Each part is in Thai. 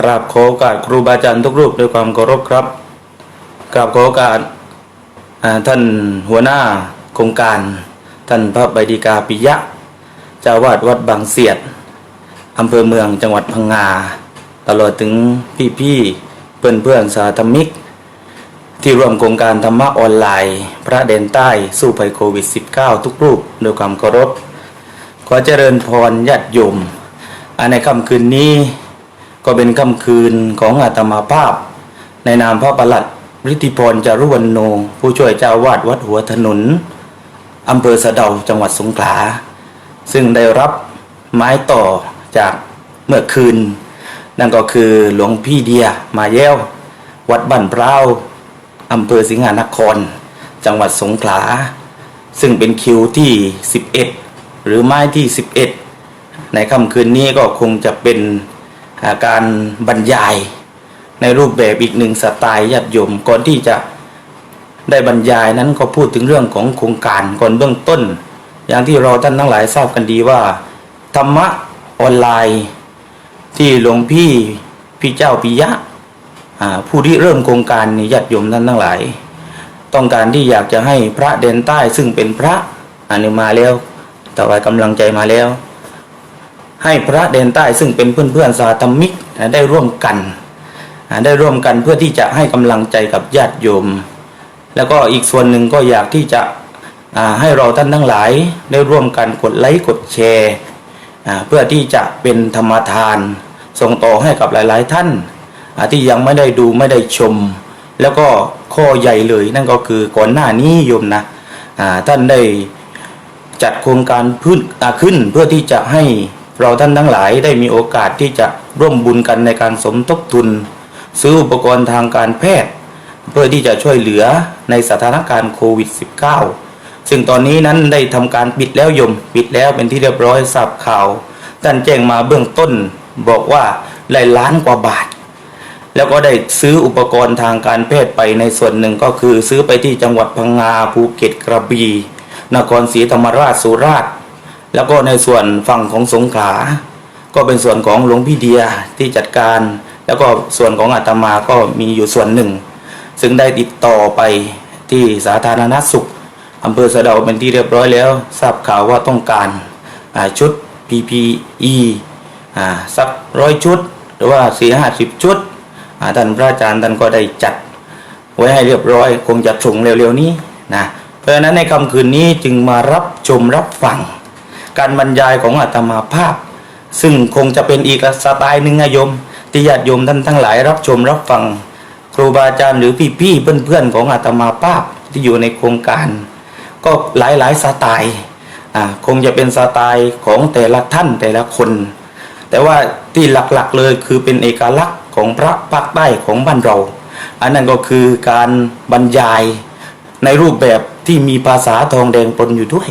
กราบขอโอกาสครูบาอาจารย์ทุกรูปด้วยความเคารพครับ กราบขอโอกาสท่านหัวหน้าโครงการ ท่านพระใบดีกาปิยะเจ้าวาดวัดบางเสียดอำเภอเมืองจังหวัดพังงา ตลอดถึงพี่ๆเพื่อนๆสาธมิก ที่ร่วมโครงการธรรมะออนไลน์ พระเดนใต้สู้ภัยโควิด -19 ทุกรูปด้วยความเคารพขอเจริญพรญาติโยมในค่ำคืนนี้ ก็เป็นค่ำคืนของอาตมาภาพ ในนามพระประหลัดฤทธิพรจารุวันโน ผู้ช่วยเจ้าวาดวัดหัวถนนอำเภอสะเดาจังหวัดสงขลา ซึ่งได้รับไม้ต่อจากเมื่อคืน นั่นก็คือหลวงพี่เดียมาแย้ว วัดบ้านพร้าวอำเภอสิงหานคร จังหวัดสงขลา ซึ่งเป็นคิวที่ 11 หรือไม้ที่ 11 ในค่ำคืนนี้ก็คงจะเป็น การบรรยายในรูปแบบอีกหนึ่งสไตล์ญาติโยมก่อนที่จะได้บรรยายนั้นก็พูดถึงเรื่องของโครงการก่อนเบื้องต้น อย่างที่เราท่านทั้งหลายทราบกันดีว่า ธรรมะออนไลน์ ที่หลวงพี่พี่เจ้าปิยะผู้ที่เริ่มโครงการนี้ญาติโยมท่านทั้งหลาย ต้องการที่อยากจะให้พระเดนใต้ซึ่งเป็นพระอันนี้มาแล้วต่อไปกำลังใจมาแล้ว ให้พระเดนใต้ซึ่งเป็นเพื่อนเพื่อนๆสาธมิกได้ร่วมกัน ได้ร่วมกันเพื่อที่จะให้กำลังใจกับญาติโยม แล้วก็อีกส่วนหนึ่งก็อยากที่จะให้เราท่านทั้งหลายได้ร่วมกันกดไลค์กดแชร์เพื่อที่จะเป็นธรรมทาน ส่งต่อให้กับหลายๆท่านอ่าที่ยังไม่ได้ดูไม่ได้ชม แล้วก็ข้อใหญ่เลยนั่นก็คือก่อนหน้านี้โยมนะท่านได้จัดโครงการพื้นขึ้นเพื่อที่จะให้ เราท่านทั้งหลายได้มีโอกาสที่จะร่วมบุญกันในการสมทบทุน ซื้ออุปกรณ์ทางการแพทย์ เพื่อที่จะช่วยเหลือในสถานการณ์โควิด -19 ซึ่งตอนนี้นั้นได้ทำการปิดแล้วยม ปิดแล้วเป็นที่เรียบร้อยทราบข่าวท่านแจ้งมาเบื้องต้น บอกว่าหลายล้านกว่าบาท แล้วก็ได้ซื้ออุปกรณ์ทางการแพทย์ไปในส่วนหนึ่งก็คือซื้อไปที่จังหวัดพังงาภูเก็ตกระบี่นครศรีธรรมราชสุราษฎร์ แล้วก็ในส่วนฝั่งของสงขลาก็เป็นส่วนของหลวงพี่เดียที่จัดการ แล้วก็ส่วนของอาตมาก็มีอยู่ส่วนหนึ่ง ซึ่งได้ติดต่อไปที่สาธารณสุขอำเภอสะเดาเป็นที่เรียบร้อยแล้ว ทราบข่าวว่าต้องการชุด PPE สักร้อยชุด หรือว่าสี่ห้าสิบชุดอ่าท่านพระอาจารย์ท่านก็ได้จัดไว้ให้เรียบร้อย คงจะส่งเร็วๆนี้นะเพราะฉะนั้นในค่ำคืนนี้จึงมารับชมรับฟัง การบรรยายของอาตมาภาพ ซึ่งคงจะเป็นอีกสไตล์หนึ่งนะโยมที่ญาติโยมท่านทั้งหลายรับชมรับฟัง ครูบาอาจารย์หรือพี่ๆเพื่อนๆของอาตมาภาพที่อยู่ในโครงการ ก็หลายๆสไตล์คงจะเป็นสไตล์ของแต่ละท่านแต่ละคน แต่ว่าที่หลักๆเลยคือเป็นเอกลักษณ์ของพระภาคใต้ของบ้านเรา อันนั้นก็คือการบรรยายในรูปแบบที่มีภาษาทองแดงปนอยู่ด้วย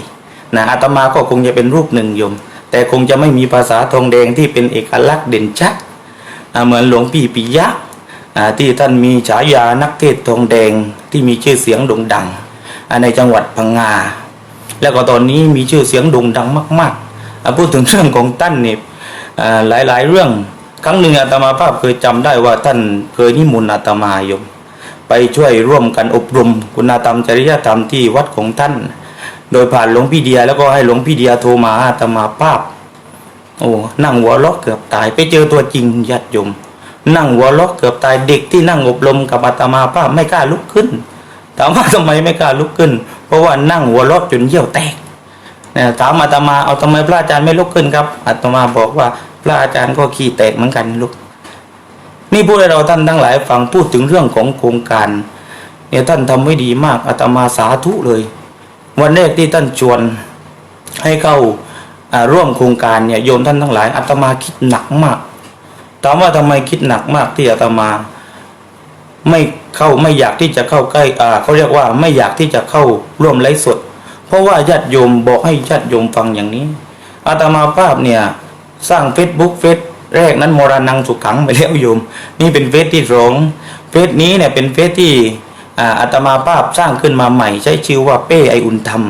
นะอาตมาก็คงจะเป็นรูปหนึ่งโยม แต่คงจะไม่มีภาษาทองแดงที่เป็นเอกลักษณ์เด่นชัดเหมือนหลวงพี่ปิยะที่ท่านมีฉายานักเทศทองแดงที่มีชื่อเสียงโด่งดังในจังหวัดพังงา แล้วก็ตอนนี้มีชื่อเสียงโด่งดังมากๆพูดถึงเรื่องของท่านเนี่ยหลายๆเรื่องครั้งหนึ่งอาตมาภาพเคยจำได้ว่าท่านเคยนิมนต์อาตมาโยม ไปช่วยร่วมกันอบรมคุณธรรมจริยธรรมที่วัดของท่าน โดยผ่านหลวงพี่เดียแล้วก็ให้หลวงพี่เดียโทรมาอาตมาภาพ โอ้นั่งหัวล็อกเกือบตายไปเจอตัวจริงญาติโยม นั่งหัวล็อกเกือบตายเด็กที่นั่งอบรมกับอาตมาภาพไม่กล้าลุกขึ้นถามว่าทำไมไม่กล้าลุกขึ้น เพราะว่านั่งหัวล็อกจนเยี่ยวแตกนี่ยถามอาตมาเอาทำไมพระอาจารย์ไม่ลุกขึ้นครับอาตมาบอกว่าพระอาจารย์ก็ขี้แตกเหมือนกันลุกนี่พูดให้เราท่านทั้งหลายฟังพูดถึงเรื่องของโครงการเนี่ยท่านทำไว้ดีมากอาตมาสาธุเลย วันแรกที่ท่านชวนให้เข้าร่วมโครงการเนี่ยโยมท่านทั้งหลายอาตมาคิดหนักมากถามว่าทำไมคิดหนักมากที่อาตมาไม่เข้าไม่อยากที่จะเข้าใกล้อ่าเขาเรียกว่าไม่อยากที่จะเข้าร่วมไลฟ์สด เพราะว่าญาติโยมบอกให้ญาติโยมฟังอย่างนี้อาตมาภาพเนี่ยสร้างเฟซบุ๊กเฟซแรกนั้นมรณังสุขขังไปแล้วโยม นี่เป็นเฟซที่สองเฟซนี้เนี่ยเป็นเฟซที่ อาตมาภาพสร้างขึ้นมาใหม่ใช้ชื่อว่าเป้ไออุ่นธรรม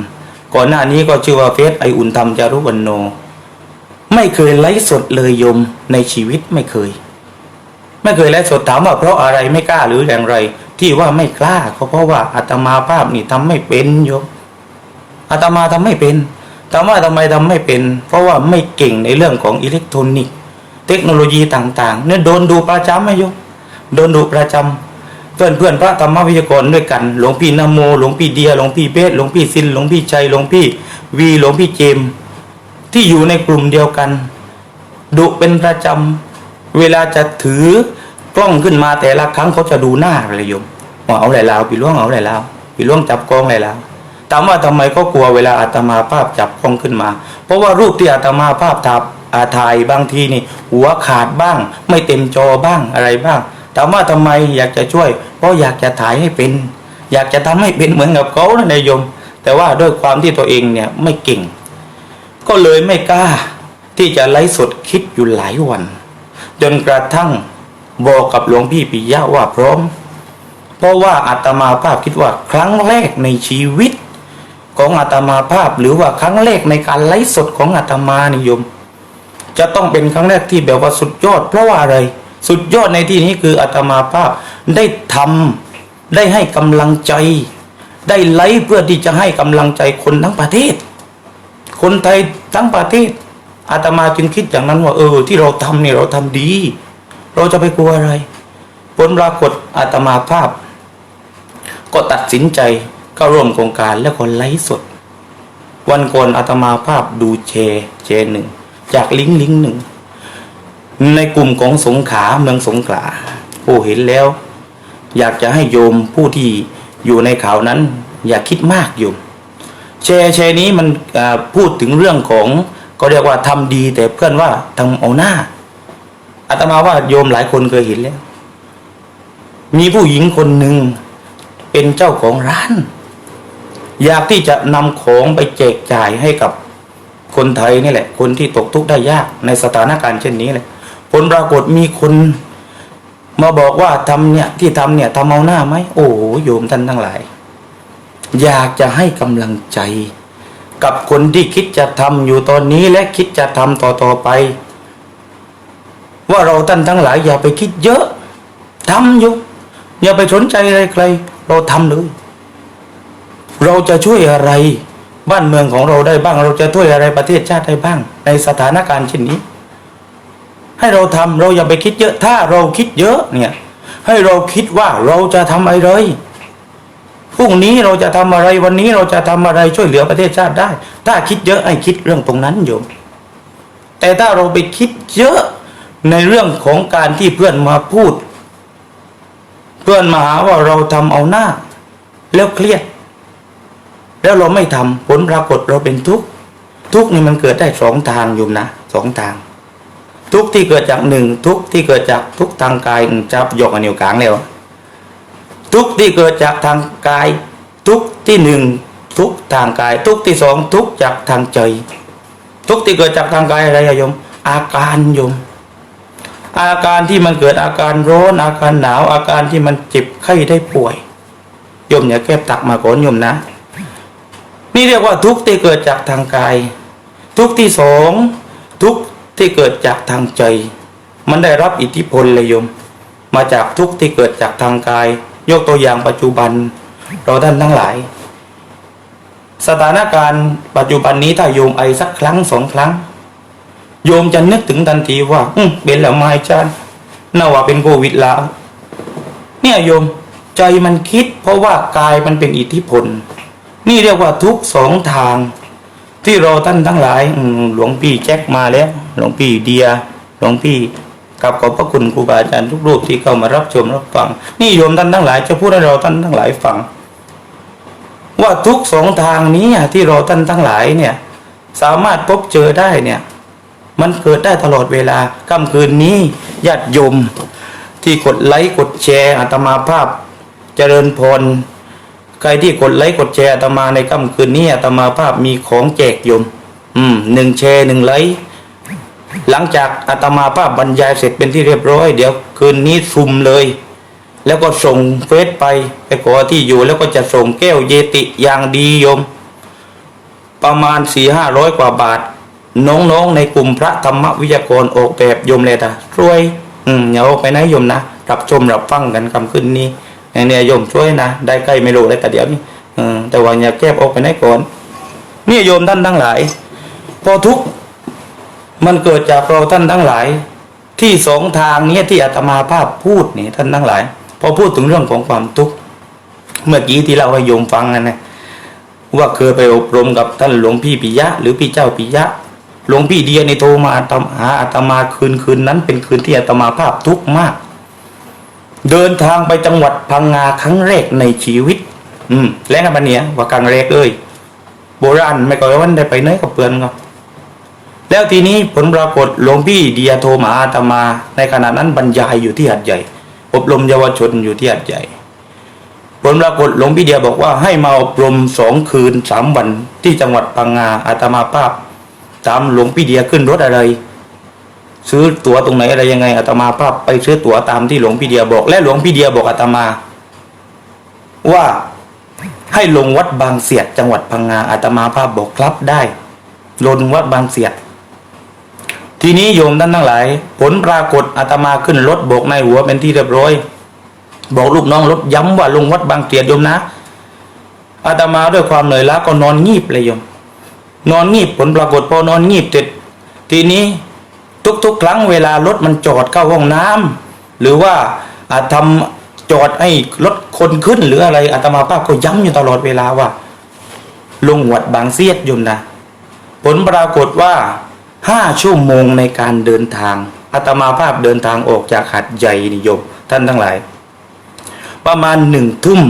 ก่อนหน้านี้ก็ชื่อว่าเฟซไออุ่นธรรมจารุวันโน ไม่เคยไลฟ์สดเลยยมในชีวิตไม่เคย ไม่เคยไลฟ์สดถามว่าเพราะอะไรไม่กล้าหรืออย่างไร ที่ว่าไม่กล้าก็เพราะว่าอาตมาภาพนี่ทำไม่เป็นโยมอาตมาทำไม่เป็นถามว่าทำไมทำไม่เป็น เพราะว่าไม่เก่งในเรื่องของอิเล็กทรอนิกส์ เทคโนโลยีต่างๆ เนี่ยโดนดูประจำไหมโยมโดนดูประจำ เพื่อนเพื่อนพระธรรมวิทยากรด้วยกัน หลวงพี่นโม หลวงพี่เดีย หลวงพี่เพชรหลวงพี่ซิน หลวงพี่ชัย หลวงพี่วีหลวงพี่เจม ที่อยู่ในกลุ่มเดียวกันดุเป็นประจำเวลาจะถือกล้องขึ้นมาแต่ละครั้งเขาจะดูหน้าเลยโยมว่าเอาอะไรลาวปีล่วงเอาอะไรลาวปีล่วงจับกล้องอะไรลาวถามว่าทำไมเขากลัวเวลาอาตมาภาพจับกล้องขึ้นมา เพราะว่ารูปที่อาตมาภาพถ่ายอาถ่ายบางทีนี่หัวขาดบ้าง ไม่เต็มจอบ้างอะไรบ้าง ถามว่าทำไมอยากจะช่วย เพราะอยากจะถ่ายให้เป็น อยากจะทำให้เป็นเหมือนกับเขานะนายโยม แต่ว่าด้วยความที่ตัวเองเนี่ยไม่เก่ง ก็เลยไม่กล้า ที่จะไลฟ์สดคิดอยู่หลายวัน จนกระทั่งบอกกับหลวงพี่ปิยะว่าพร้อม เพราะว่าอาตมาภาพคิดว่าครั้งแรกในชีวิต ของอาตมาภาพหรือว่าครั้งแรกในการไลฟ์สดของอาตมานิยม จะต้องเป็นครั้งแรกที่แบบว่าสุดยอดเพราะว่าอะไร สุดยอดในที่นี้คืออาตมาภาพได้ทำได้ให้กำลังใจ ได้ไลฟ์เพื่อที่จะให้กำลังใจคนทั้งประเทศ คนไทยทั้งประเทศอาตมาจึงคิดอย่างนั้นว่า เออ ที่เราทำเนี่ยเราทำดี เราจะไปกลัวอะไร ผลปรากฏอาตมาภาพ ก็ตัดสินใจเข้าร่วมโครงการแล้วก็ไลฟ์สด วันก่อนอาตมาภาพดูแชร์แชร์หนึ่งจากลิงก์ลิงก์หนึ่ง ในกลุ่มของสงขาเมืองสงขลาโอ้เห็นแล้ว อยากจะให้โยมผู้ที่อยู่ในข่าวนั้น อย่าคิดมากโยมแชร์แชร์นี้มันพูดถึงเรื่องของก็เรียกว่าทำดีแต่เพื่อนว่าทำเอาหน้าอาตมาว่าโยมหลายคนเคยเห็นแล้ว มีผู้หญิงคนหนึ่งเป็นเจ้าของร้าน อยากที่จะนำของไปแจกจ่ายให้กับคนไทยนี่แหละ คนที่ตกทุกข์ได้ยากในสถานการณ์เช่นนี้เลย ผลปรากฏมีคนมาบอกว่าทำเนี่ยที่ทำเนี่ยทำเอาหน้าไหมโอ้โหโยมท่านทั้งหลาย อยากจะให้กำลังใจ กับคนที่คิดจะทำอยู่ตอนนี้และคิดจะทำต่อต่อๆไป ว่าเราท่านทั้งหลาย อย่าไปคิดเยอะทำอยู่อย่าไปสนใจอะไรใคร เราทำเลยเราจะช่วยอะไร บ้านเมืองของเราได้บ้าง เราจะช่วยอะไรประเทศชาติได้บ้าง ในสถานการณ์เช่นนี้ ให้เราทำเราอย่าไปคิดเยอะ ถ้าเราคิดเยอะเนี่ย ให้เราคิดว่าเราจะทำอะไรพรุ่งนี้เราจะทำอะไรวันนี้เราจะทำอะไรช่วยเหลือประเทศชาติได้ ถ้าคิดเยอะให้คิดเรื่องตรงนั้นโยมแต่ถ้าเราไปคิดเยอะในเรื่องของการที่เพื่อนมาพูด เพื่อนมาหาว่าเราทำเอาหน้า แล้วเครียด แล้วเราไม่ทำผลปรากฏเราเป็นทุกข์ทุกข์นี่มันเกิดได้สองทางโยมนะสองทาง ทุกที่เกิดจากหนึ่งทุกที่เกิดจากทุกทางกายจับยกอนิ้วกลางแล้วทุกที่เกิดจากทางกาย ทุกที่หนึ่งทุกทางกาย ทุกที่สองทุกจากทางใจ ทุกที่เกิดจากทางกายอะไรโยม อาการโยม อาการที่มันเกิดอาการร้อนอาการหนาว อาการที่มันเจ็บไข้ได้ป่วยโยมอย่าแก้ตักมาก่อนโยมนะ นี่เรียกว่าทุกที่เกิดจากทางกาย ทุกที่สองทุก ที่เกิดจากทางใจ มันได้รับอิทธิพลเลยโยม มาจากทุกข์ที่เกิดจากทางกาย ยกตัวอย่างปัจจุบัน เราท่านทั้งหลาย สถานการณ์ปัจจุบันนี้ถ้าโยมไอสักครั้งสองครั้ง โยมจะนึกถึงทันทีว่า อืมเป็นแล้วไม่จานน่าว่าเป็นโควิดแล้ว เนี่ยโยมใจมันคิด เพราะว่ากายมันเป็นอิทธิพล นี่เรียกว่าทุกสองทาง ที่เราท่านทั้งหลายหลวงพี่แจ็คมาแล้ว หลวงพี่เดีย หลวงพี่กับขอบพระคุณครูบาอาจารย์ทุกรูปที่เข้ามารับชมรับฟัง นี่โยมท่านทั้งหลายจะพูดให้เราท่านทั้งหลายฟัง ว่าทุกสองทางนี้ที่เราท่านทั้งหลายเนี่ย สามารถพบเจอได้เนี่ย มันเกิดได้ตลอดเวลาค่ำคืนนี้ญาติโยมที่กดไลค์กดแชร์อาตมาภาพ เจริญพร ใครที่กดไลค์กดแชร์อาตมาในค่ำคืนนี้อาตมาภาพมีของแจกโยม อืมหนึ่งแชร์หนึ่งไลค์หลังจากอาตมาภาพบรรยายเสร็จเป็นที่เรียบร้อย เดี๋ยวคืนนี้ซุมเลย แล้วก็ส่งเฟซไปไปขอที่อยู่แล้วก็จะส่งแก้วเยติอย่างดีโยม ประมาณสี่ห้าร้อยกว่าบาท น้องๆในกลุ่มพระธรรมวิทยากรออกแบบโยมเลยตารวย อืมอย่าออกไปไหนโยมนะรับชมรับฟังกันคำขึ้นนี้ อย่างเนี้ยโยมช่วยนะได้ใกล้ไม่รู้ได้แต่เดี๋ยวนี้อแต่ว่าอย่าแก้บออกไปไหนก่อนเนี่ยโยมท่านทั้งหลาย พอทุกมันเกิดจากเราท่านทั้งหลาย ที่สองทางเนี้ยที่อาตมาภาพพูดนี่ท่านทั้งหลาย พอพูดถึงเรื่องของความทุกข์เมื่อกี้ที่เราให้โยมฟังนั่นนะว่าเคยไปอบรมกับท่านหลวงพี่ปิยะ หรือพี่เจ้าปิยะหลวงพี่เดียในโทรมาอาตมาหาอาตมาคืนคืนนั้น เป็นคืนที่อาตมาภาพทุกข์มาก เดินทางไปจังหวัดพังงาครั้งแรกในชีวิต อืมและกันบันเนี้ยว่าครั้งแรกเลยโบราณไม่ก่อยวันได้ไปไหนกับเพื่อนก็แล้วทีนี้ผลปรากฏหลวงพี่เดียโทรมาอาตมา ในขณะนั้นบรรยายอยู่ที่หัดใหญ่ อบรมเยาวชนอยู่ที่หัดใหญ่ ผลปรากฏหลวงพี่เดียบอกว่าให้มาอบรมสองคืนสามวันที่จังหวัดพังงาอาตมาภาพ ตามหลวงพี่เดียขึ้นรถอะไร ซื้อตั๋วตรงไหนอะไรยังไงอาตมาภาพไปซื้อตั๋วตามที่หลวงพี่เดียบอก และหลวงพี่เดียบอกอาตมา ว่าให้ลงวัดบางเสียดจังหวัดพังงาอาตมาภาพบอกครับได้ ลงวัดบางเสียด ทีนี้โยมท่านทั้งหลาย ผลปรากฏอาตมาขึ้นรถโบกในหัวเป็นที่เรียบร้อย บอกลูกน้องรถย้ำว่าลงวัดบางเสียดโยมนะอาตมาด้วยความเหนื่อยล้าก็นอนงีบเลยโยม นอนงีบผลปรากฏพอนอนงีบเสร็จทีนี้ ทุกๆ ครั้งเวลารถมันจอดเข้าห้องน้ำหรือว่าอาจทำจอดให้รถคนขึ้นหรืออะไรอาตมาภาพก็ย้ำอยู่ตลอดเวลาว่าลงวัดบางเสียดโยมนะ ผลปรากฏว่าห้าชั่วโมงในการเดินทางอาตมาภาพเดินทางออกจากหัดใหญ่นิยมท่านทั้งหลาย ประมาณหนึ่งทุ่ม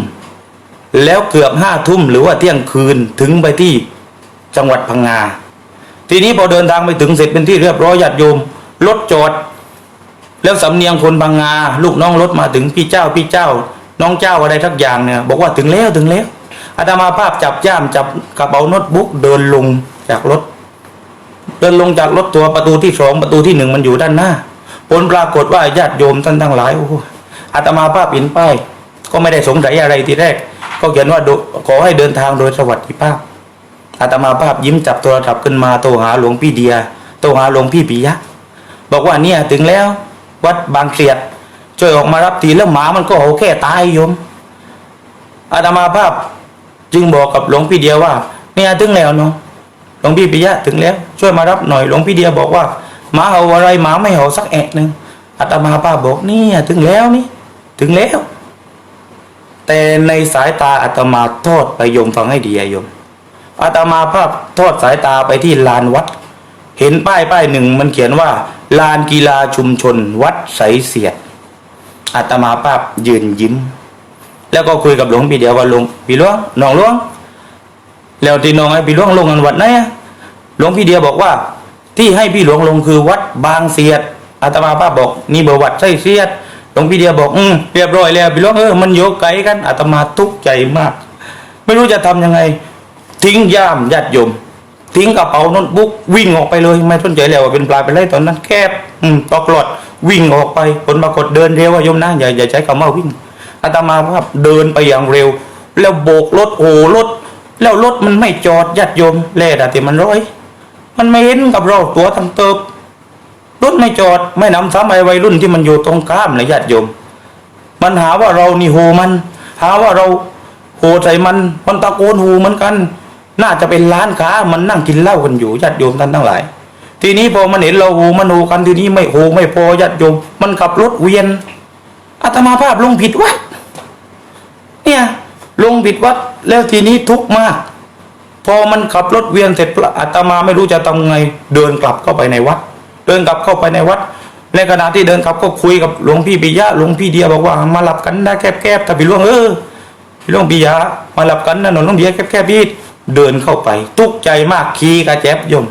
แล้วเกือบห้าทุ่มหรือว่าเที่ยงคืนถึงไปที่จังหวัดพังงา ทีนี้พอเดินทางไปถึงเสร็จเป็นที่เรียบร้อยญาติโยมรถจอด แล้วสำเนียงคนพังงาลูกน้องรถมาถึงพี่เจ้าพี่เจ้า น้องเจ้าอะไรทักอย่างเนี่ย บอกว่าถึงแล้วถึงแล้วอาตมาภาพจับย่ามจับกระเป๋าโน้ตบุ๊กเดินลงจากรถ เดินลงจากรถตัวประตูที่สองประตูที่หนึ่งมันอยู่ด้านหน้า ผลปรากฏว่าญาติโยมท่านทั้งหลายโอ้โหอาตมาภาพเห็นป้ายก็ไม่ได้สงสัยอะไรทีแรก ก็เขียนว่าดูขอให้เดินทางโดยสวัสดิภาพ อาตมาภาพยิ้มจับโทรศัพท์ขึ้นมาโทรหาหลวงพี่เดียโทรหาหลวงพี่ปิยะ บอกว่าเนี่ยถึงแล้ว วัดบางเสียดช่วยออกมารับทีแล้วหมามันก็โหแค่ตายโยมอาตมาภาพจึงบอกกับหลวงพี่เดียว่า เนี่ยถึงแล้วเนาะหลวงพี่ปิยะถึงแล้ว ช่วยมารับหน่อยหลวงพี่เดียบอกว่าหมาเห่าอะไรหมาไม่เห่าสักแอะหนึ่งอาตมาภาพบอกเนี่ยถึงแล้วนี่ ถึงแล้ว แต่ในสายตาอาตมาโทษไปโยมฟังให้ดีโยม อาตมาภาพทอดสายตาไปที่ลานวัด เห็นป้ายป้ายหนึ่งมันเขียนว่า ลานกีฬาชุมชน วัดไสเสียดอาตมาภาพยืนยิ้ม แล้วก็คุยกับหลวงพี่เดียวว่าหลวงพี่หลวงน้องหลวง แล้วที่น้องให้พี่หลวงลงกันวัดไหนะหลวงพี่เดียวบอกว่า ที่ให้พี่หลวงลงคือวัดบางเสียดอาตมาภาพบอกนี่เบอร์วัดไสเสียดหลวงพี่เดียวบอกอืมเรียบร้อยแล้วพี่หลวงเออมันโยกไกลกันอาตมาทุกข์ใจมาก ไม่รู้จะทำยังไง ทิ้งย่ามญาติโยม ทิ้งกระเป๋าโน้ตบุ๊กวิ่งออกไปเลย ไม่สนใจแล้วว่าเป็นปลาเป็นไรตอนนั้น แคบอืมตอกหลอดวิ่งออกไปผลปรากฏเดินเร็วว่าโยมนะอย่าอย่าใช้คำว่าวิ่งอาตมาภาพเดินไปอย่างเร็ว แล้วโบกรถโอ้รถ แล้วรถมันไม่จอดญาติโยมแล่ดแต่มันร้อย มันไม่เห็นกับเราตัวทั้งเติบรถไม่จอดไม่นำซ้ำไอ้วัยรุ่นที่มันอยู่ตรงข้ามเลยญาติโยม มันหาว่าเรานี่โหมัน หาว่าเราโหใส่มันมันตะโกนหูเหมือนกัน น่าจะเป็นร้านค้ามันนั่งกินเหล้ากันอยู่ญาติโยมท่านทั้งหลาย ทีนี้พอมันเห็นเราโหมนโหกันทีนี้ไม่โหไม่พอญาติโยมมันขับรถเวียนอาตมาภาพลงผิดวัดเนี่ยลงผิดวัดแล้วทีนี้ทุกข์มาก พอมันขับรถเวียนเสร็จอาตมาไม่รู้จะทำไงเดินกลับเข้าไปในวัด เดินกลับเข้าไปในวัดในขณะที่เดินกลับก็คุยกับหลวงพี่ปิยะหลวงพี่เดียบอกว่ามาหลับกันได้แคบๆแต่พี่หลวงเออพี่หลวงปิยะมาหลับกันนะหนนหลวงเดียแคบๆพี่ เดินเข้าไปตุกใจมากขี่กระแจบยม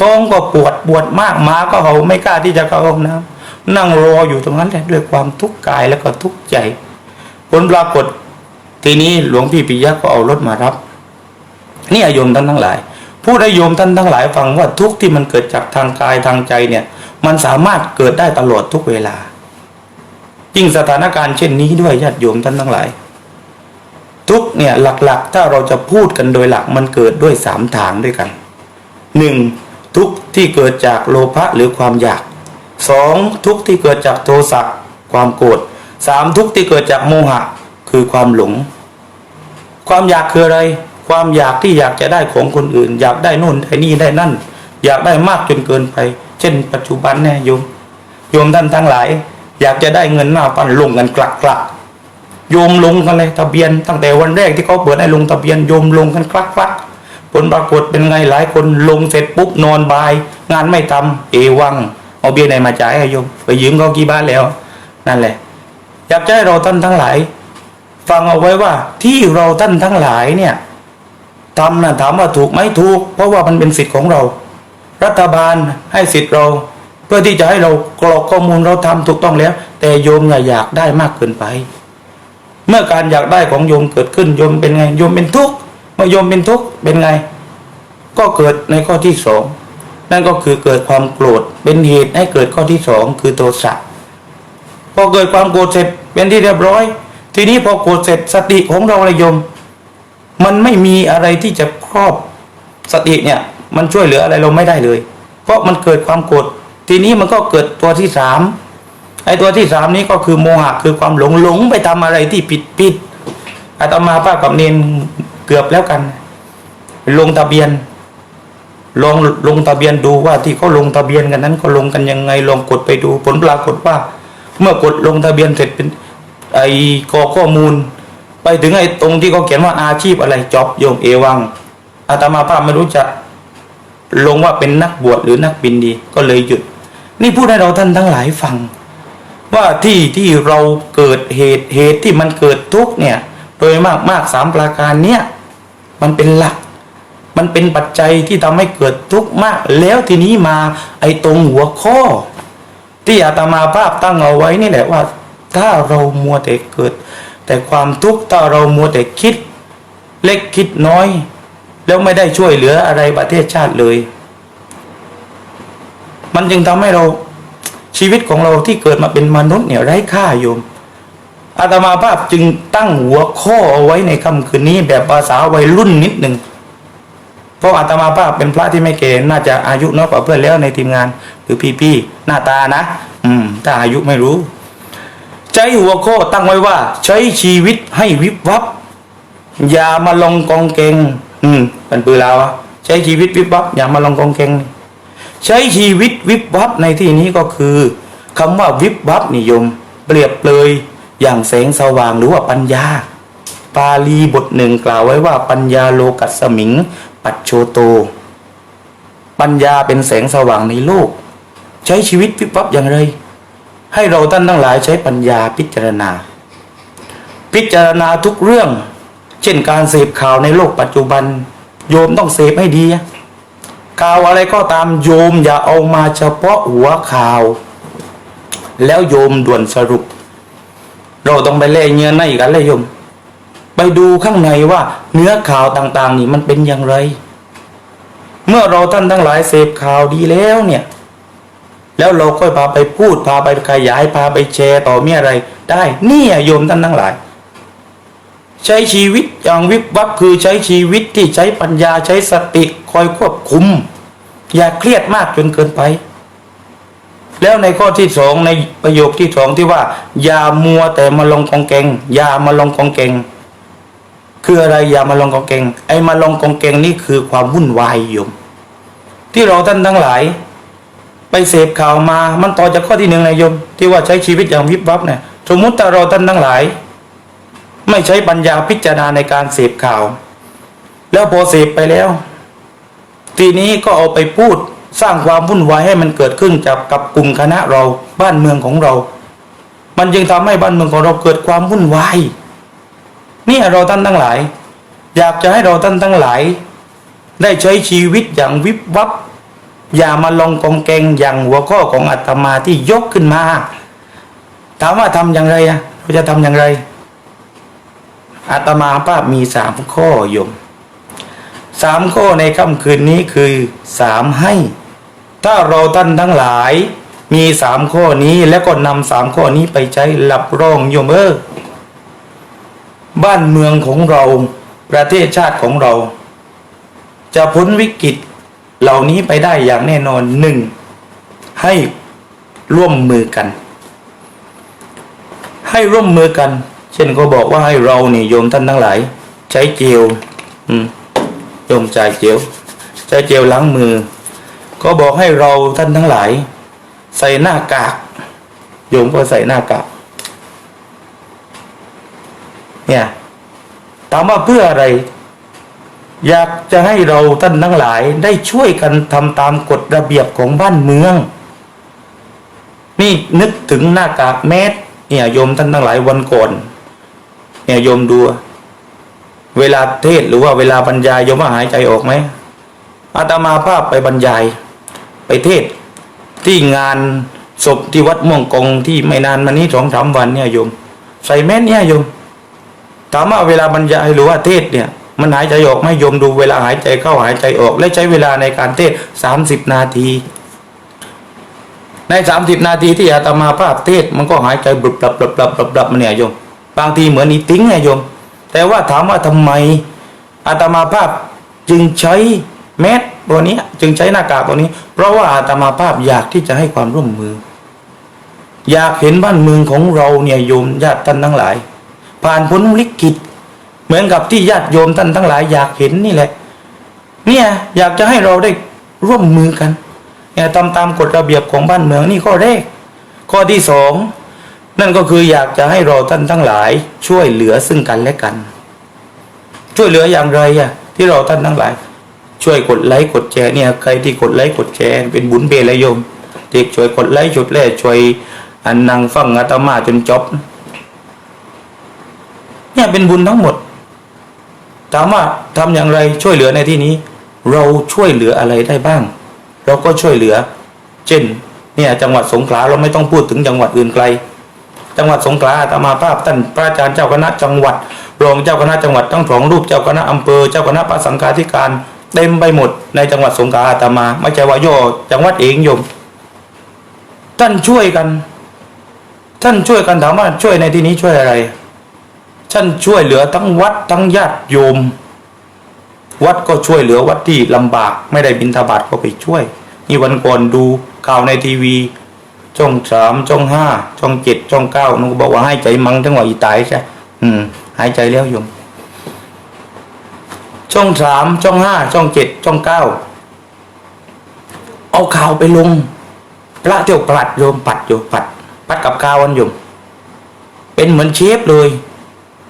ท้องก็ปวดปวดมากหมาก็เห่าไม่กล้าที่จะเข้าห้องน้ำนั่งรออยู่ตรงนั้นแหละด้วยความทุกข์กายแล้วก็ทุกข์ใจผลปรากฏทีนี้หลวงพี่ปิยะก็เอารถมารับ นี่โยมท่านทั้งหลายพูดให้โยมท่านทั้งหลายฟังว่าทุกข์ที่มันเกิดจากทางกายทางใจเนี่ย มันสามารถเกิดได้ตลอดทุกเวลายิ่งสถานการณ์เช่นนี้ด้วยญาติโยมท่านทั้งหลาย ทุกเนี่ยหลักๆ ถ้าเราจะพูดกันโดยหลักมันเกิดด้วยสามทางด้วยกันหนึ่งทุกที่เกิดจากโลภะหรือความอยากสองทุกที่เกิดจากโทสะความโกรธสามทุกที่เกิดจากโมหะคือความหลง ความอยากคืออะไร ความอยากที่อยากจะได้ของคนอื่น อยากได้นู่นได้นี่ได้นั่น อยากได้มากจนเกินไป เช่น ปัจจุบันเนี่ยโยมโยมท่านทั้งหลาย อยากจะได้เงินหน้าปันลงกันกลักกลัก โยมลงกันเลยทะเบียนตั้งแต่วันแรกที่เขาเปิดให้ลงทะเบียนโยมลงกันกลักกลักผลปรากฏเป็นไงหลายคนลงเสร็จปุ๊บนอนบาย งานไม่ทำเอวัง เอาเบี้ยไหนมาจ่ายให้โยมไปยืมเขากี่บ้านแล้ว นั่นแหละ อยากจะให้เราท่านทั้งหลาย ฟังเอาไว้ว่าที่เราท่านทั้งหลายเนี่ยทำนะถามว่าถูกไหมถูก เพราะว่ามันเป็นสิทธิ์ของเรา รัฐบาลให้สิทธิ์เรา เพื่อที่จะให้เรากรอกข้อมูลเราทำถูกต้องแล้ว แต่โยมอย่าอยากได้มากเกินไป เมื่อการอยากได้ของโยมเกิดขึ้นโยมเป็นไงโยมเป็นทุกข์เมื่อโยมเป็นทุกข์เป็นไง ก็เกิดในข้อที่สองนั่นก็คือเกิดความโกรธเป็นเหตุให้เกิดข้อที่สองคือโทสะพอเกิดความโกรธเสร็จเป็นที่เรียบร้อย ทีนี้พอโกรธเสร็จสติของเราเลยโยม มันไม่มีอะไรที่จะครอบสติเนี่ย มันช่วยเหลืออะไรเราไม่ได้เลย เพราะมันเกิดความโกรธทีนี้มันก็เกิดตัวที่สาม ไอ้ตัวที่สามนี้ก็คือโมหะคือความหลงหลงไปทำอะไรที่ผิดผิดอาตมาป้ากับเนนเกือบแล้วกัน ลงทะเบียนลองลงทะเบียนดูว่าที่เขาลงทะเบียนกันนั้นเขาลงกันยังไงลองกดไปดูผลปรากฏว่า เมื่อกดลงทะเบียนเสร็จเป็นไอ้กอข้อมูล ไปถึงไอ้ตรงที่เขาเขียนว่าอาชีพอะไรจอบโยมเอวังอาตมาภาพไม่รู้จะลงว่าเป็นนักบวชหรือนักบินดีก็เลยหยุด นี่พูดให้เราท่านทั้งหลายฟัง ว่าที่ที่เราเกิดเหตุเหตุที่มันเกิดทุกข์เนี่ยโดยมากมากสามประการเนี่ยมันเป็นหลัก มันเป็นปัจจัยที่ทำให้เกิดทุกข์มาก แล้วทีนี้มาไอ้ตรงหัวข้อ ที่อาตมาภาพตั้งเอาไว้นี่แหละว่า ถ้าเรามัวแต่เกิด แต่ความทุกข์ถ้าเรามัวแต่คิด เล็กคิดน้อย แล้วไม่ได้ช่วยเหลืออะไรประเทศชาติเลย มันจึงทำให้เรา ชีวิตของเราที่เกิดมาเป็นมนุษย์เนี่ยไร้ค่าโยมอาตมาภาพจึงตั้งหัวข้อเอาไว้ในค่ำคืนนี้แบบภาษาวัยรุ่นนิดหนึ่งเพราะอาตมาภาพเป็นพระที่ไม่เก่น่าจะอายุน้อยกว่าเพื่อนแล้วในทีมงานหรือพี่ๆหน้าตานะ อืมถ้าอายุไม่รู้ ใจหัวข้อตั้งไว้ว่า ใช้ชีวิตให้วิบวับอย่ามาลองกองเกง อืมเป็นปือลาวะใช้ชีวิตวิบวับอย่ามาลองกองเกง ใช้ชีวิตวิบวับในที่นี้ก็คือคำว่าวิบวับนิยม เปรียบเลยอย่างแสงสว่างหรือว่าปัญญา ปาลีบทหนึ่งกล่าวไว้ว่าปัญญาโลกัสมิง ปัจโชโต ปัญญาเป็นแสงสว่างในโลก ใช้ชีวิตวิบวับอย่างไร ให้เราท่านทั้งหลายใช้ปัญญาพิจารณา พิจารณาทุกเรื่อง เช่นการเสพข่าวในโลกปัจจุบัน โยมต้องเสพให้ดีอ ข่าวอะไรก็ตามโยมอย่าเอามาเฉพาะหัวข่าว แล้วโยมด่วนสรุป เราต้องไปเล่เนื้อในกันเลยโยม ไปดูข้างในว่าเนื้อข่าวต่าง ๆ นี่มันเป็นอย่างไร เมื่อเราท่านทั้งหลายเสพข่าวดีแล้วเนี่ย แล้วเราค่อยพาไปพูดพาไปขยายพาไปแชร์ต่อมีอะไร ได้นี่อะโยมท่านทั้งหลาย ใช้ชีวิตอย่างวิบวับคือใช้ชีวิตที่ใช้ปัญญาใช้สติคอยควบคุม อย่าเครียดมากจนเกินไป แล้วในข้อที่สองในประโยคที่สองที่ว่า อย่ามัวแต่มาลงกองแกงอย่ามาลงกองแกงคืออะไรอย่ามาลงกองแกงไอ้มาลงกองแกงนี่คือความวุ่นวายโยมที่เราท่านทั้งหลาย ไปเสพข่าวมามันต่อจากข้อที่หนึ่งนายโยม ที่ว่าใช้ชีวิตอย่างวิบวับเนี่ยสมมุติถ้าเราท่านทั้งหลาย ไม่ใช้ปัญญาพิจารณาในการเสพข่าว แล้วพอเสพไปแล้ว ทีนี้ก็เอาไปพูดสร้างความวุ่นวายให้มันเกิดขึ้นจากกับกลุ่มคณะเราบ้านเมืองของเรา มันจึงทำให้บ้านเมืองของเราเกิดความวุ่นวายนี่เราท่านทั้งหลาย อยากจะให้เราท่านทั้งหลาย ได้ใช้ชีวิตอย่างวิบวับ อย่ามาลองกองแกงอย่างหัวข้อของอาตมาที่ยกขึ้นมา ถามว่าทำอย่างไรอะเราจะทำอย่างไร อาตมาภาพมีสามข้อยมสามข้อในค่ำคืนนี้คือสามให้ ถ้าเราท่านทั้งหลาย มีสามข้อนี้แล้วก็นำสามข้อนี้ไปใช้หลับรองโยมเออบ้านเมืองของเราประเทศชาติของเรา จะพ้นวิกฤตเหล่านี้ไปได้อย่างแน่นอนหนึ่งให้ร่วมมือกัน ให้ร่วมมือกัน เช่นก็บอกว่าให้เราเนี่ยโยมท่านทั้งหลาย ใช้เจลโยมจ่ายเจลใช้เจลล้างมือ ก็บอกให้เราท่านทั้งหลาย ใส่หน้ากากโยมก็ใส่หน้ากากเนี่ยถามว่าเพื่ออะไร อยากจะให้เราท่านทั้งหลายได้ช่วยกันทำตามกฎระเบียบของบ้านเมือง นี่นึกถึงหน้ากากแมสเนี่ยโยมท่านทั้งหลายวันก่อน เนี่ยโยมดู เวลาเทศหรือว่าเวลาบรรยายโยมว่าหายใจออกไหมอาตมาภาพไปบรรยาย ไปเทศที่งานศพที่วัดม่วงกงที่ไม่นานมานี้สองสามวันเนี่ยโยม ใส่แมสเนี่ยโยมถามว่าเวลาบรรยายหรือว่าเทศเนี่ย มันหายใจออกไหมโยมดูเวลาหายใจเข้าหายใจออก และใช้เวลาในการเทศสามสิบนาที ในสามสิบนาทีที่อาตมาภาพเทศมันก็หายใจบลับบลับบลับๆบลับมันเนี่ยโยม บางทีเหมือนอีติ้งไงโยม แต่ว่าถามว่าทำไมอาตมาภาพจึงใช้แมสตัวนี้จึงใช้หน้ากากตัวนี้ เพราะว่าอาตมาภาพอยากที่จะให้ความร่วมมือ อยากเห็นบ้านเมืองของเราเนี่ยโยมญาติท่านทั้งหลาย ผ่านพ้นวิกฤตเหมือนกับที่ญาติโยมท่านทั้งหลาย อยากเห็นนี่แหละ เนี่ยอยากจะให้เราได้ร่วมมือกันเนี่ยทำตามกฎระเบียบของบ้านเมืองนี่ข้อแรกข้อที่สอง นั่นก็คืออยากจะให้เราท่านทั้งหลาย ช่วยเหลือซึ่งกันและกัน ช่วยเหลืออย่างไรอะที่เราท่านทั้งหลาย ช่วยกดไลค์กดแชร์เนี่ยใครที่กดไลค์กดแชร์เป็นบุญเบลยมเด็กช่วยกดไลค์จุดแรกช่วยอันนังฟังอาตมาจนจบเนี่ยเป็นบุญทั้งหมดถามว่าทำอย่างไรช่วยเหลือในที่นี้ เราช่วยเหลืออะไรได้บ้าง เราก็ช่วยเหลือ เช่น เนี่ยจังหวัดสงขลาเราไม่ต้องพูดถึงจังหวัดอื่นไกล จังหวัดสงขลาอาตมาภาพท่านพระอาจารย์เจ้าคณะจังหวัดรองเจ้าคณะจังหวัดทั้งสองรูปเจ้าคณะอำเภอเจ้าคณะพระสังฆาธิการเต็มไปหมดในจังหวัดสงขลาอาตมาไม่ใช่ว่าย่อจังหวัดเองโยม ท่านช่วยกัน ท่านช่วยกันถามว่าช่วยในที่นี้ช่วยอะไร ท่านช่วยเหลือทั้งวัดทั้งญาติโยม วัดก็ช่วยเหลือวัดที่ลำบาก ไม่ได้บินทบาทก็ไปช่วยนี่วันก่อนดูข่าวในทีวี ช่องสามช่องห้าช่องเจ็ดช่องเก้านุก็บอกว่าให้ใจมังทั้งว่าอีตายใช่อืม หายใจแล้วโยมช่องสามช่องห้าช่องเจ็ดช่องเก้าเอาข่าวไปลงพระเที่ยวปลัดโยมปัดโยมปัด ปัดกับข้าววันโยมเป็นเหมือนเชฟเลย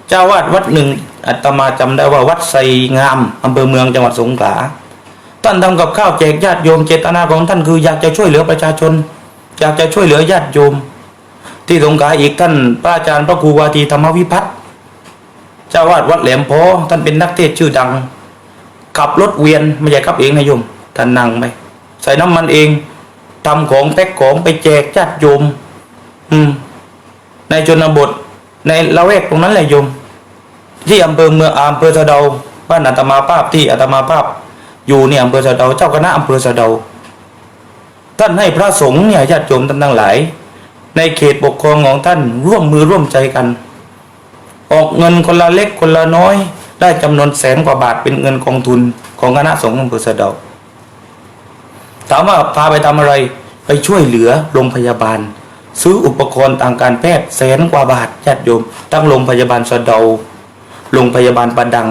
เจ้าวาดวัดหนึ่งอาตมาจำได้ว่าวัดไสงามอำเภอเมืองจังหวัดสงขลาท่านทำกับข้าวแจกญาติโยมเจตนาของท่านคืออยากจะช่วยเหลือประชาชน อยากจะช่วยเหลือญาติโยม ที่สงขลาอีกท่านพระอาจารย์พระครูวาทีธรรมวิพัฒน์เจ้าวาดวัดแหลมโพท่านเป็นนักเทศชื่อดัง ขับรถเวียนไม่ใช่ขับเองนะโยมท่านนั่งไปใส่น้ำมันเองทำของแพ็คของไปแจกญาติโยม อืม ในชนบท ในละแวกตรงนั้นแหละโยม ที่อำเภอเมืองอำเภอสะเดาบ้านอาตมาภาพที่อาตมาภาพ อยู่เนี่ยอำเภอสะเดาเจ้าคณะอำเภอสะเดา ท่านให้พระสงฆ์เนี่ยญาติโยมท่านทั้งหลาย ในเขตปกครองของท่านร่วมมือร่วมใจกัน ออกเงินคนละเล็กคนละน้อย ได้จำนวนแสนกว่าบาทเป็นเงินกองทุนของคณะสงฆ์อำเภอสะเดาถามว่าพาไปทำอะไรไปช่วยเหลือโรงพยาบาล ซื้ออุปกรณ์ทางการแพทย์แสนกว่าบาทญาติโยมตั้งโรงพยาบาลสะเดาโรงพยาบาลประดัง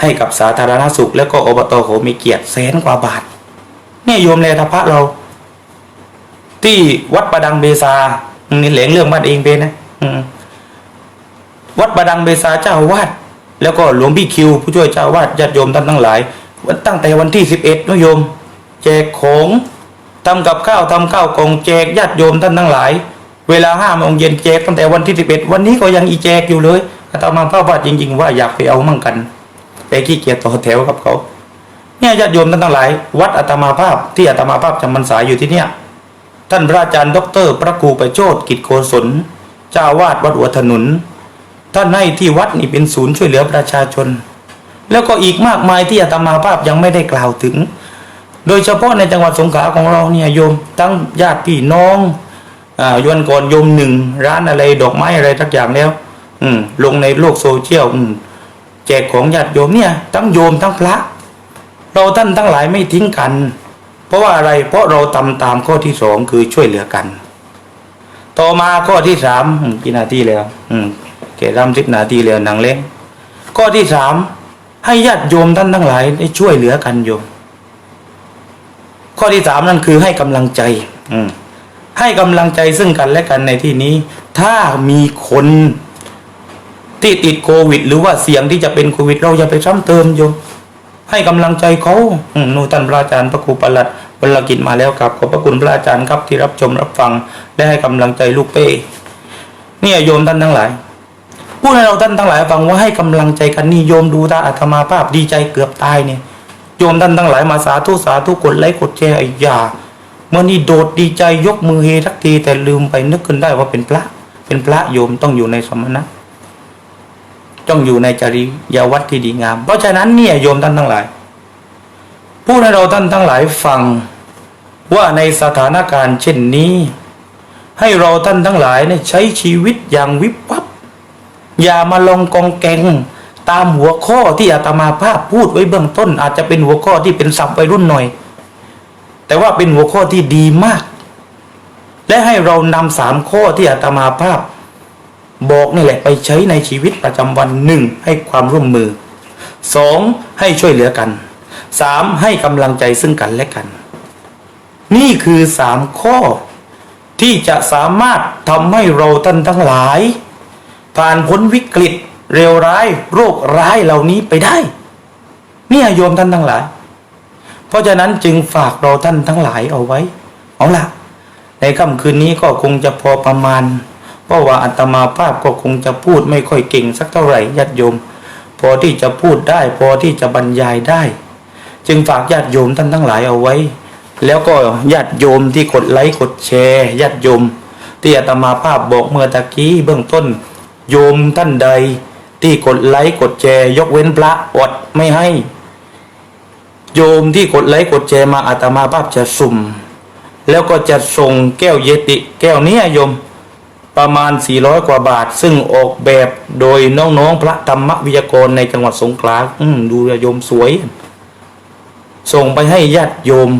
ให้กับสาธารณสุข แล้วก็อบตโขมีเกียรติแสนกว่าบาทเนี่ยโยมเลทพระเรา ที่วัดประดังเบซานี่เหลงเรื่องบ้านเองเป็นนะวัดประดังเบซาเจ้าวาดแล้วก็หลวงพี่คิว ผู้ช่วยเจ้าวาดญาติโยมท่านทั้งหลายวันตั้งแต่วันที่สิบเอ็ดนะโยม แจกของทำกับข้าวทำข้าวกองแจกญาติโยมท่านทั้งหลาย เวลาห้าโมงเย็นแจกตั้งแต่วันที่สิบเอ็ดวันนี้ก็ยังอีแจกอยู่เลยอาตมาภาพว่าจริง ๆ ว่าอยากไปเอามั่งกันไปขี้เกียจต่อแถวกับเขาเนี่ยญาติโยมท่านทั้งหลาย วัดอาตมาภาพที่อาตมาภาพจำพรรษาอยู่ที่เนี่ย ท่านพระอาจารย์ดอกเตอรพระครูประโชดกิจโกศลเจ้าวาดวัดหัวถนน ท่านให้ที่วัดนี่เป็นศูนย์ช่วยเหลือประชาชน แล้วก็อีกมากมายที่อาตมาภาพยังไม่ได้กล่าวถึง โดยเฉพาะในจังหวัดสงขลาของเราเนี่ยโยมทั้งญาติพี่น้องอยวนก่อนโยมหนึ่งร้านอะไรดอกไม้อะไรทักอย่างแล้ว อืม ลงในโลกโซเชียลแจกของญาติโยมเนี่ย ทั้งโยมทั้งพระ เราท่านทั้งหลายไม่ทิ้งกัน เพราะว่าอะไรเพราะเราทำตามข้อที่สองคือช่วยเหลือกัน ต่อมาข้อที่สามกี่นาทีแล้ว อืมเกรำสิบนาทีแล้วนังเล่งข้อที่สามให้ญาติโยมท่านทั้งหลายได้ช่วยเหลือกันโยม ข้อที่สามนั่นคือให้กำลังใจ อืมให้กำลังใจซึ่งกันและกันในที่นี้ ถ้ามีคนที่ติดโควิด หรือว่าเสี่ยงที่จะเป็นโควิด เราอย่าไปซ้ำเติมโยม ให้กำลังใจเขาอืมนูท่านพระอาจารย์พระครูประหลัดวรกิจมาแล้วครับขอบพระคุณพระอาจารย์ครับที่รับชมรับฟัง และให้กำลังใจลูกเป้เนี่ยโยมท่านทั้งหลายพูดให้เราท่านทั้งหลายฟังว่าให้กำลังใจกันนี่โยมดูตาอาตมาภาพดีใจเกือบตายเนี่ยโยมท่านทั้งหลายมาสาธุสาธุกดไลค์กดแชร์ไอ้ยาเมื่อนี่โดดดีใจยกมือเฮทักทีแต่ลืมไปนึกขึ้นได้ว่าเป็นพระ เป็นพระโยมต้องอยู่ในสมณะ ต้องอยู่ในจริยวัดที่ดีงาม เพราะฉะนั้นเนี่ยโยมท่านทั้งหลายพูดให้เราท่านทั้งหลายฟังว่าในสถานการณ์เช่นนี้ ให้เราท่านทั้งหลายเนี่ยใช้ชีวิตอย่างวิบวับอย่ามาลองกองแกงตามหัวข้อที่อาตมาภาพพูดไว้เบื้องต้น อาจจะเป็นหัวข้อที่เป็นศัพท์วัยรุ่นหน่อย แต่ว่าเป็นหัวข้อที่ดีมาก และให้เรานำสามข้อที่อาตมาภาพ บอกนี่แหละไปใช้ในชีวิตประจำวันหนึ่งให้ความร่วมมือสองให้ช่วยเหลือกันสามให้กำลังใจซึ่งกันและกัน นี่คือสามข้อ ที่จะสามารถทำให้เราท่านทั้งหลาย ผ่านพ้นวิกฤตเร็วร้ายโรคร้ายเหล่านี้ไปได้เนี่ยโยมท่านทั้งหลาย เพราะฉะนั้นจึงฝากเราท่านทั้งหลายเอาไว้ เอาละในค่ำคืนนี้ก็คงจะพอประมาณ ราะว่าอัตมาภาพก็คงจะพูดไม่ค่อยเก่งสักเท่าไหร่ญาติโยม พอที่จะพูดได้พอที่จะบรรยายได้ จึงฝากญาติโยมท่านทั้งหลายเอาไว้ แล้วก็ญาติโยมที่กดไลค์กดแชร์ญาติโยม ที่อาตมาภาพบอกเมื่อตะกี้เบื้องต้น โยมท่านใด ที่กดไลค์กดแชร์ยกเว้นพระอดไม่ให้ โยมที่กดไลค์กดแชร์มาอาตมาภาพจะสุ่ม แล้วก็จะส่งแก้วเยติแก้วเนี้ยโยม ประมาณ 400 กว่าบาท ซึ่งออกแบบโดยน้องๆพระธรรมวิทยากรในจังหวัดสงขลาอืดูโยมสวย ส่งไปให้ญาติโยม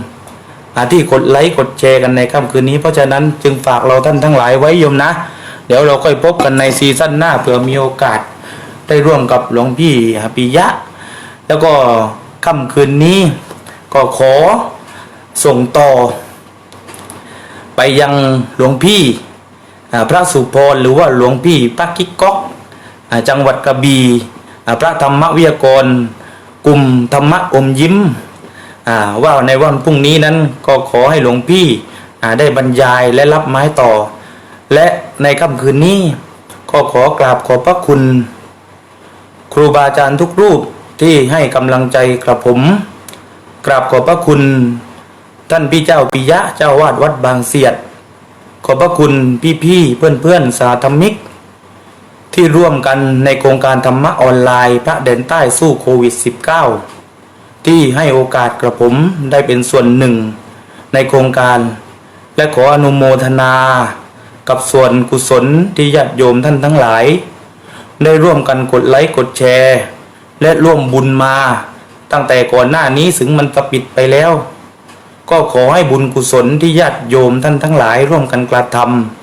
อาที่กดไลค์กดแชร์กันในค่ำคืนนี้ เพราะฉะนั้นจึงฝากเราท่านทั้งหลายไว้โยมนะ เดี๋ยวเราค่อยพบกันในซีซั่นหน้าเผื่อมีโอกาส ได้ร่วมกับหลวงพี่ปิยะ แล้วก็ค่ำคืนนี้ก็ขอส่งต่อ ไปยังหลวงพี่ พระสุพรหรือว่าหลวงพี่ปักกิกก๊อกจังหวัดกระบี่พระธรรมวิยากร กลุ่มธรรมะอมยิ้มอ่าว่าในวันพรุ่งนี้นั้นก็ขอให้หลวงพี่ได้บรรยายและรับไม้ต่อ และในค่ำคืนนี้ก็ขอกราบขอบพระคุณ ครูบาอาจารย์ทุกรูปที่ให้กำลังใจกระผม กราบขอบพระคุณ ท่านพี่เจ้าปิยะเจ้าวาดวัดบางเสียด ขอบพระคุณพี่ๆเพื่อนๆสาธมิก ที่ร่วมกันในโครงการธรรมะออนไลน์ พระเด่นใต้สู้โควิด -19 ที่ให้โอกาสกระผมได้เป็นส่วนหนึ่ง ในโครงการ และขออนุโมทนา กับส่วนกุศลที่ญาติโยมท่านทั้งหลาย ได้ร่วมกันกดไลค์กดแชร์ และร่วมบุญมา ตั้งแต่ก่อนหน้านี้ถึงมันจะปิดไปแล้ว ก็ขอให้บุญกุศลที่ญาติโยมท่านทั้งหลายร่วมกันกระท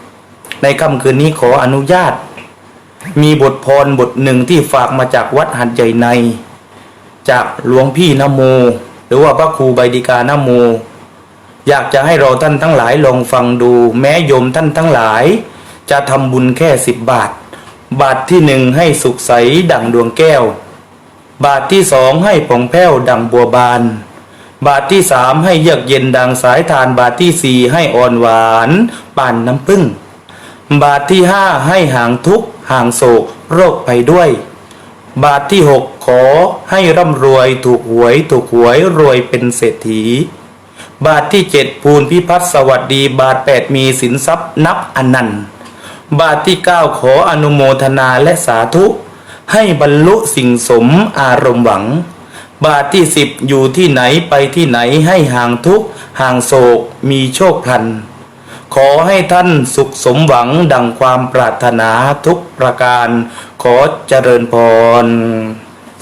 ำในค่ำคืนนี้ขออนุญาต มีบทพรบทหนึ่งที่ฝากมาจากวัดหัดใหญ่ใน จากหลวงพี่นโม หรือว่าพระครูใบดิกานโม อยากจะให้เราท่านทั้งหลายลองฟังดู แม้โยมท่านทั้งหลาย จะทำบุญแค่สิบบาท บาทที่หนึ่งให้สุขใสดั่งดวงแก้ว บาทที่สองให้ผ่องแผ้วดั่งบัวบาน บาทที่สามให้เยือกเย็นดังสายทาน บาทที่สี่ให้อ่อนหวานป่านน้ำผึ้งบาทที่ห้าให้ห่างทุกข์ห่างโศกโรคภัยด้วย บาทที่หกขอให้ร่ำรวยถูกหวยถูกหวยรวยเป็นเศรษฐี บาทที่เจ็ดภูนพิพัฒน์สวัสดี บาทแปดมีสินทรัพย์นับอนันต์บาทที่เก้าขออนุโมทนาและสาธุ ให้บรรลุสิ่งสมอารมณ์หวัง บาทที่สิบอยู่ที่ไหนไปที่ไหนให้ห่างทุกข์ห่างโศกมีโชคพลัน ขอให้ท่านสุขสมหวังดังความปรารถนาทุกประการ ขอเจริญพร